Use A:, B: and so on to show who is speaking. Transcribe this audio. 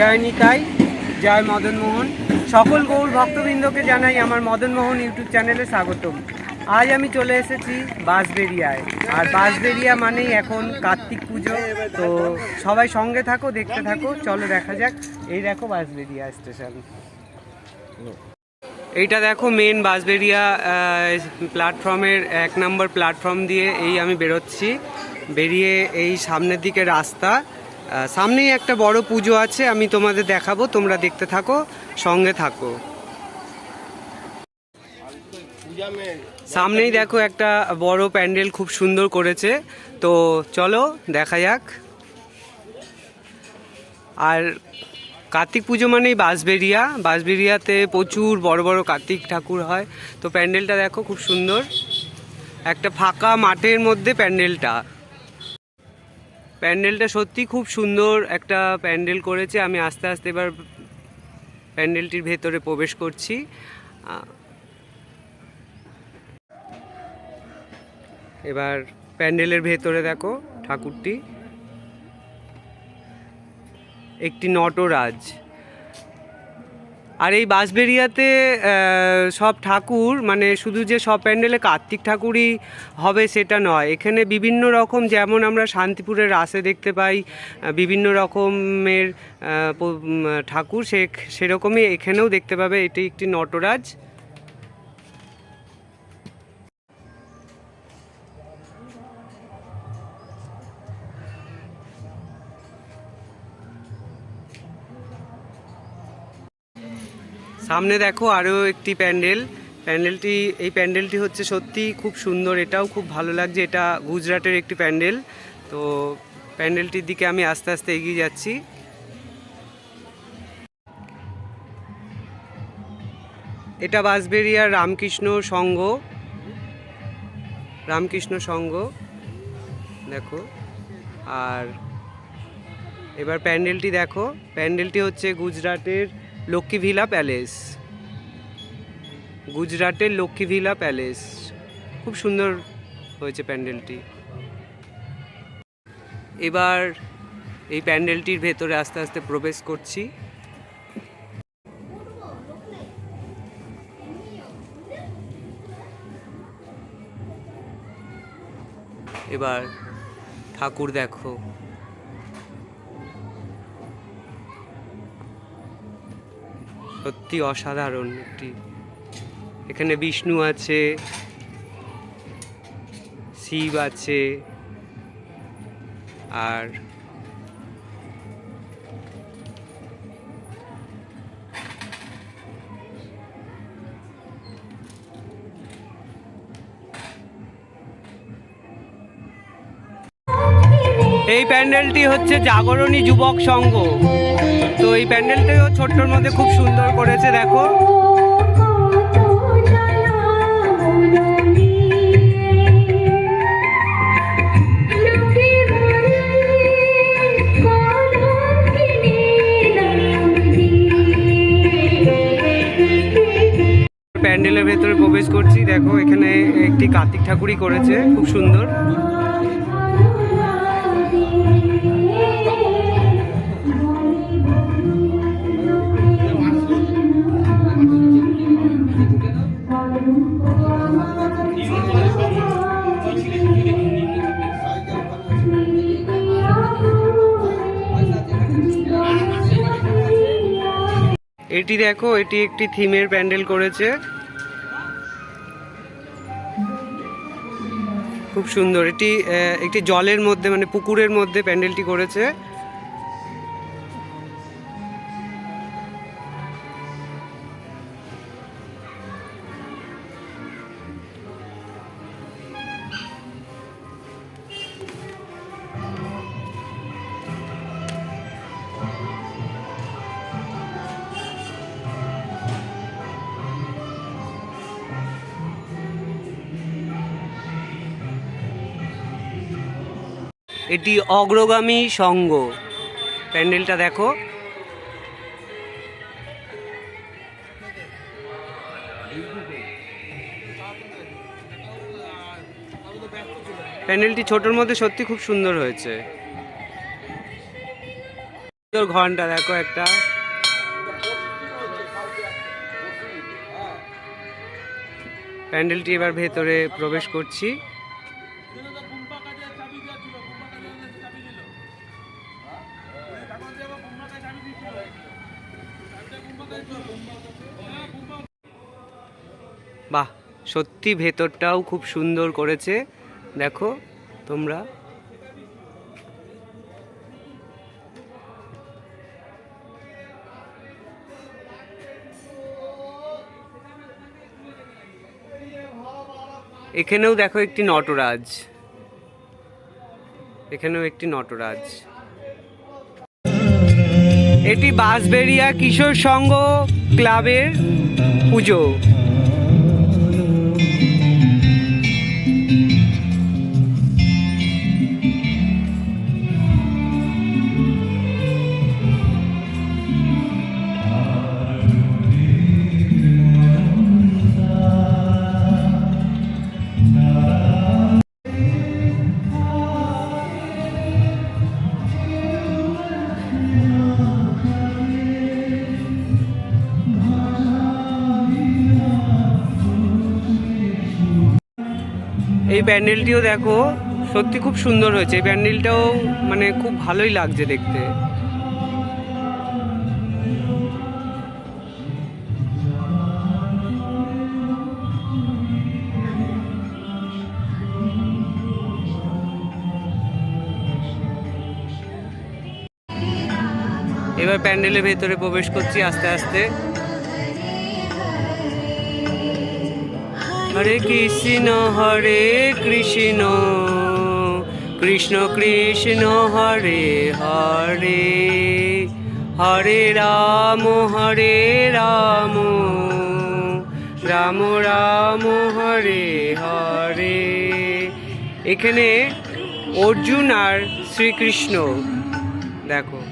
A: জয় নিতাই জয় মদনমোহন সকল গৌর ভক্তবৃন্দকে জানাই আমার মদনমোহন ইউটিউব চ্যানেলে স্বাগতম আজ আমি চলে এসেছি বাসবেরিয়ায় আর বাসবেরিয়া মানেই এখন কার্তিক পুজো তো সবাই সঙ্গে থাকো দেখতে থাকো চলো দেখা যাক এই দেখো বাসবেরিয়া স্টেশন এইটা দেখো মেন বাসবেরিয়া প্ল্যাটফর্মের এক নম্বর প্ল্যাটফর্ম দিয়ে এই আমি বেরোচ্ছি বেরিয়ে এই সামনের দিকে রাস্তা সামনেই একটা বড় পুজো আছে আমি তোমাদের দেখাবো তোমরা দেখতে থাকো সঙ্গে থাকো সামনেই দেখো একটা বড় প্যান্ডেল খুব সুন্দর করেছে তো চলো দেখা যাক আর কার্তিক পুজো মানেই বাঁশবেরিয়া বাঁশবেরিয়াতে প্রচুর বড় বড় কার্তিক ঠাকুর হয় তো প্যান্ডেলটা দেখো খুব সুন্দর একটা ফাঁকা মাঠের মধ্যে প্যান্ডেলটা প্যান্ডেলটা সত্যি খুব সুন্দর একটা প্যান্ডেল করেছে আমি আস্তে আস্তে এবার প্যান্ডেলটির ভেতরে প্রবেশ করছি এবার প্যান্ডেলের ভেতরে দেখো ঠাকুরটি একটি নটরাজ আর এই বাঁশবেরিয়াতে সব ঠাকুর মানে শুধু যে সব প্যান্ডেলে কার্তিক ঠাকুরই হবে সেটা নয় এখানে বিভিন্ন রকম যেমন আমরা শান্তিপুরের রাসে দেখতে পাই বিভিন্ন রকমের ঠাকুর সে সেরকমই এখানেও দেখতে পাবে এটি একটি নটরাজ সামনে দেখো আরও একটি প্যান্ডেল প্যান্ডেলটি এই প্যান্ডেলটি হচ্ছে সত্যি খুব সুন্দর এটাও খুব ভালো লাগছে এটা গুজরাটের একটি প্যান্ডেল তো প্যান্ডেলটির দিকে আমি আস্তে আস্তে এগিয়ে যাচ্ছি এটা বাঁশবেরিয়ার রামকৃষ্ণ সংঘ রামকৃষ্ণ সংঘ দেখো আর এবার প্যান্ডেলটি দেখো প্যান্ডেলটি হচ্ছে গুজরাটের লক্ষ্মীভিলা প্যালেস গুজরাটের লক্ষ্মীভিলা প্যালেস খুব সুন্দর হয়েছে প্যান্ডেলটি এবার এই প্যান্ডেলটির ভেতরে আস্তে আস্তে প্রবেশ করছি এবার ঠাকুর দেখো সত্যি অসাধারণ একটি এখানে বিষ্ণু আছে শিব আছে আর এই প্যান্ডেলটি হচ্ছে জাগরণী যুবক সংঘ তো এই প্যান্ডেলটাও ছোট্টর মধ্যে খুব সুন্দর করেছে দেখো প্যান্ডেলের ভেতরে প্রবেশ করছি দেখো এখানে একটি কার্তিক ঠাকুরই করেছে খুব সুন্দর এটি দেখো এটি একটি থিমের প্যান্ডেল করেছে খুব সুন্দর এটি একটি জলের মধ্যে মানে পুকুরের মধ্যে প্যান্ডেলটি করেছে এটি অগ্রগামী সংঘ প্যান্ডেলটা দেখো প্যান্ডেলটি ছোটোর মধ্যে সত্যি খুব সুন্দর হয়েছে ঘন্টা দেখো একটা প্যান্ডেলটি এবার ভেতরে প্রবেশ করছি বাহ সত্যি ভেতরটাও খুব সুন্দর করেছে দেখো তোমরা এখানেও দেখো একটি নটরাজ এখানেও একটি নটরাজ এটি বাঁশবেড়িয়া কিশোর সংঘ ক্লাবের পুজো এই প্যান্ডেলটিও দেখো সত্যি খুব সুন্দর হয়েছে এই প্যান্ডেলটাও মানে খুব ভালোই লাগছে দেখতে এবার প্যান্ডেলের ভেতরে প্রবেশ করছি আস্তে আস্তে হরে কৃষ্ণ হরে কৃষ্ণ কৃষ্ণ কৃষ্ণ হরে হরে হরে রাম হরে রাম রাম রাম হরে হরে এখানে অর্জুন আর শ্রীকৃষ্ণ দেখো